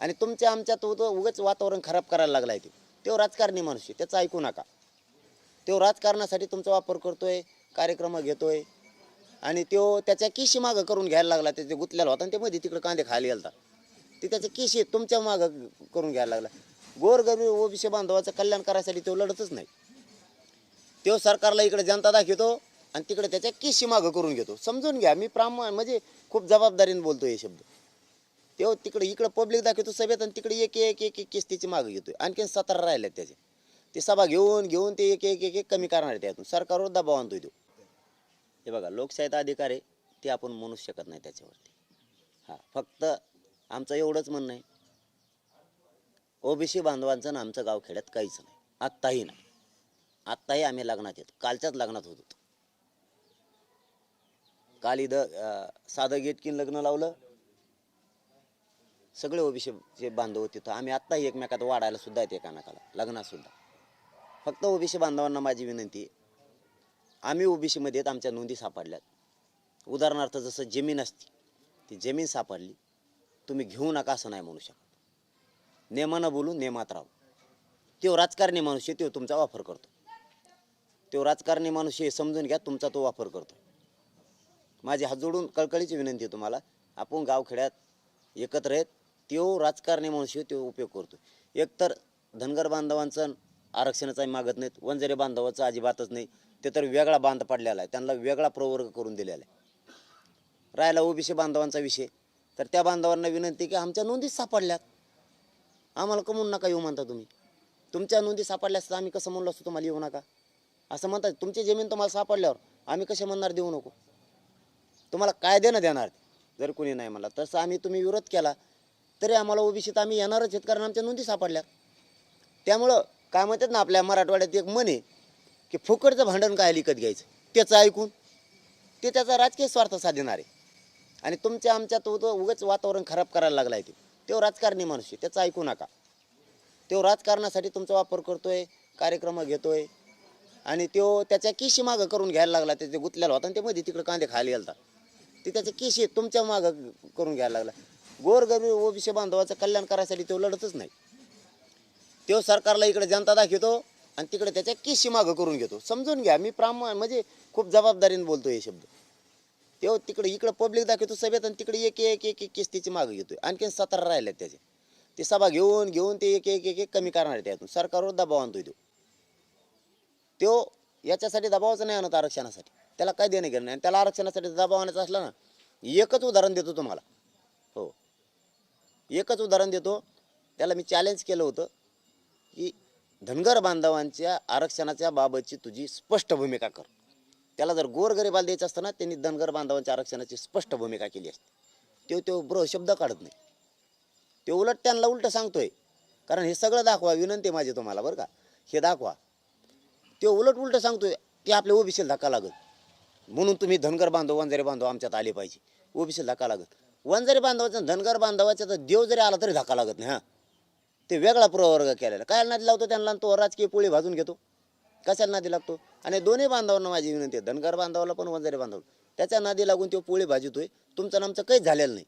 आणि तुमच्या आमच्या तो तो उगाच वातावरण खराब करायला लागला आहे तो राजकारणी माणूस आहे त्याचं ऐकू नका. तो राजकारणासाठी तुमचा वापर करतोय कार्यक्रम घेतोय. आणि तो त्याच्या किशी मागं करून घ्यायला लागला त्याचे गुतलेला होता आणि ते मध्ये तिकडे कांदे खायला गेलता. ते त्याच्या किशी तुमच्या मागं करून घ्यायला लागला. गोरगरीब ओबीसी बांधवाचं कल्याण करायसाठी तो लढतच नाही. तो सरकारला इकडे जनता दाखवतो आणि तिकडे त्याच्या किशी मागं करून घेतो. समजून घ्या मी प्रामाण म्हणजे खूप जबाबदारीने बोलतो हे शब्द. तो तिकडे इकडं पब्लिक दाखवतो सभेत आणि तिकडे एक एक एक एक किस्तीची मागं घेतोय. आणखीन सतरा राहिल्यात त्याचे. ते सभा घेऊन घेऊन ते एक एक एक एक कमी करणार आहे त्यातून. सरकारवर दबाव आणतोय तो. हे बघा लोकशाहीचा अधिकार आहे ते आपण म्हणूच शकत नाही त्याच्यावरती. हां फक्त आमचं एवढंच म्हणणं आहे. ओबीसी बांधवांचं ना आमचं गाव खेड्यात काहीच नाही. आत्ताही नाही. आत्ताही आम्ही लग्नात येतो कालच्याच लग्नात होत होतो. काल इथं साधं गेटकीन लग्न लावलं. सगळे ओबीसी जे बांधव तिथं आम्ही आत्ताही एकमेकात वाढायला सुद्धा येते एकामेकाला लग्नात सुद्धा. फक्त ओबीसी बांधवांना माझी विनंती आहे आम्ही ओबीसीमध्ये आहेत आमच्या नोंदी सापडल्यात. उदाहरणार्थ जसं जमीन असती ती जमीन सापडली तुम्ही घेऊ नका असं नाही म्हणू शकत. नेमानं बोलू नेमात राहू. तो राजकारणी माणूस आहे तो तुमचा वापर करतो. तो राजकारणी माणूस आहे समजून घ्या तुमचा तो वापर करतो. माझी हात जोडून कळकळीची विनंती आहे तुम्हाला. आपण गावखेड्यात एकत्र आहेत तो राजकारणी माणूस आहे तो उपयोग करतो एकतर धनगर बांधवांचं आरक्षणाचाही मागत नाहीत वंजारी बांधवाचं अजिबातच नाही. ते तर वेगळा बांध पडलेला आहे. त्यांना वेगळा प्रवर्ग करून दिलेला आहे. राहिला ओबीसी बांधवांचा विषय. तर त्या बांधवांना विनंती की आमच्या नोंदीच सापडल्यात. आम्हाला कमवून नका येऊ म्हणता तुम्ही? तुमच्या नोंदी सापडल्यास आम्ही कसं म्हणलो असतो तुम्हाला येऊ नका? असं म्हणतात तुमची जमीन तुम्हाला सापडल्यावर आम्ही कसे म्हणणार देऊ नको? तुम्हाला काय देणं देणार. जर कोणी नाही म्हणला तसं आम्ही तुम्ही विरोध केला तरी आम्हाला ओबीसीत आम्ही येणारच आहेत कारण आमच्या नोंदी सापडल्या त्यामुळं काय म्हणतात ना आपल्या मराठवाड्यात एक मन आहे की फुकटचं भांडण काय विकत घ्यायचं? त्याचं ऐकून ते त्याचा राजकीय स्वार्थ साधणार आहे. आणि तुमच्या आमच्या तो तो उगाच वातावरण खराब करायला लागला आहे ते. तो राजकारणी माणूस आहे त्याचं ऐकू नका. तो राजकारणासाठी तुमचा वापर करतोय कार्यक्रम घेतोय. आणि तो त्याच्या केशी मागं करून घ्यायला लागला त्याचे गुतलेला होता आणि ते मध्ये तिकडे कांदे खायला गेलता. ते त्याच्या केशी तुमच्या मागं करून घ्यायला लागला. गोरगरीब ओबीसी बांधवाचं कल्याण करायसाठी तो लढतच नाही. तो सरकारला इकडे जनता दाखवतो आणि तिकडे त्याच्या किशी मागं करून घेतो. समजून घ्या मी प्रामाण म्हणजे खूप जबाबदारीने बोलतो हे शब्द. तो तिकडे इकडे पब्लिक दाखवतो सभेत आणि तिकडे एक एक एक एक किस्तीची मागं घेतोय. आणखीन सतरा राहिल्यात त्याचे. ते सभा घेऊन घेऊन ते एक एक एक एक कमी करणार आहे त्यातून. सरकारवर दबाव आणतोय तो. तो याच्यासाठी दबावाचं नाही आणत आरक्षणासाठी. त्याला काय देणं घेणं नाही. आणि त्याला आरक्षणासाठी दबाव आणायचा असला ना एकच उदाहरण देतो तुम्हाला. हो. एकच उदाहरण देतो. त्याला मी चॅलेंज केलं होतं की धनगर बांधवांच्या आरक्षणाच्या बाबतची तुझी स्पष्ट भूमिका कर. त्याला जर गोरगरीबाला द्यायचं असताना त्यांनी धनगर बांधवांच्या आरक्षणाची स्पष्ट भूमिका केली असती. तो तो ब्र शब्द काढत नाही. ते उलट त्यांना उलट सांगतोय. कारण हे सगळं दाखवा विनंती माझी तुम्हाला बरं का. हे दाखवा. ते उलट उलट सांगतोय ते आपल्या ओबीसीला धक्का लागत म्हणून तुम्ही धनगर बांधव वंजारी बांधव आमच्यात आले पाहिजे. ओबीसीला धक्का लागत वंजारी बांधवाचं धनगर बांधवाचा तर देव जरी आला तरी धक्का लागत नाही हां. ते वेगळा प्रवर्ग केलेला. काय नादी लावतो त्यांना तो राजकीय पोळी भाजून घेतो? कशाला नादी लागतो? आणि दोन्ही बांधवांना माझी विनंती आहे. धनगर बांधवाला पण वंजारी बांधव त्याच्या नादी लागून तो पोळी भाजतोय. तुमचं आमचं काहीच झालेलं नाही.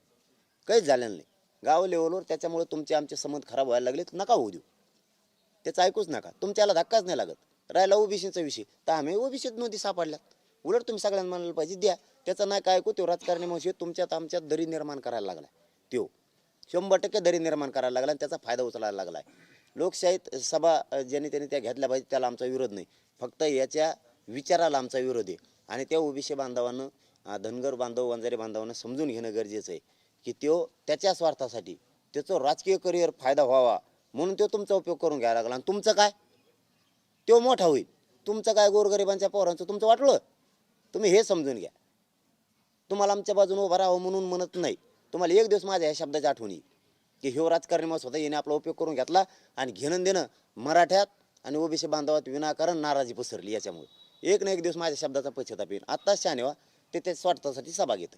काहीच झालेलं नाही. गाव लेवलवर त्याच्यामुळे तुमचे आमचे संबंध खराब व्हायला लागलेत. नका होऊ देऊ. त्याचं ऐकूच नका. तुमच्याला धक्काच नाही लागत. राहिला ओबीसीचा विषय. तर आम्ही ओबीसीत नोंदी सापडल्यात. उलट तुम्ही सगळ्यांना म्हणायला पाहिजे द्या. त्याचं नाही काय ऐकू? तो राजकारणी मावशी तुमच्यात आमच्यात दरी निर्माण करायला लागला त्यो. शंभर टक्के दरी निर्माण करायला लागला आणि त्याचा फायदा उचलायला लागला आहे लोकशाहीत सभा अ, ज्याने त्याने त्या घेतल्या पाहिजे त्याला आमचा विरोध नाही. फक्त याच्या विचाराला आमचा विरोध आहे. आणि त्या ओबीसी बांधवानं धनगर बांधव वंजारी बांधवांना समजून घेणं गरजेचं आहे. की तो त्याच्या स्वार्थासाठी त्याचं राजकीय करिअर फायदा व्हावा. म्हणून तो तुमचा उपयोग करून घ्यायला लागला. आणि तुमचं काय? तो मोठा होईल. तुमचं काय गोरगरिबांच्या पोरांचं तुमचं वाटलं? तुम्ही हे समजून घ्या. तुम्हाला आमच्या बाजूने उभा राहावं म्हणून म्हणत नाही. तुम्हाला एक दिवस माझ्या ह्या शब्दाची आठवणी की ह्यो राजकारणी मग स्वतः येणे आपला उपयोग करून घेतला आणि घेणं देणं मराठ्यात आणि ओबीसी बांधवात विनाकारण नाराजी पसरली याच्यामुळे. एक ना एक दिवस माझ्या शब्दाचा पश्चाताप येईल. आत्ताच शहाणे ते ते स्वार्थासाठी सभा घेतं.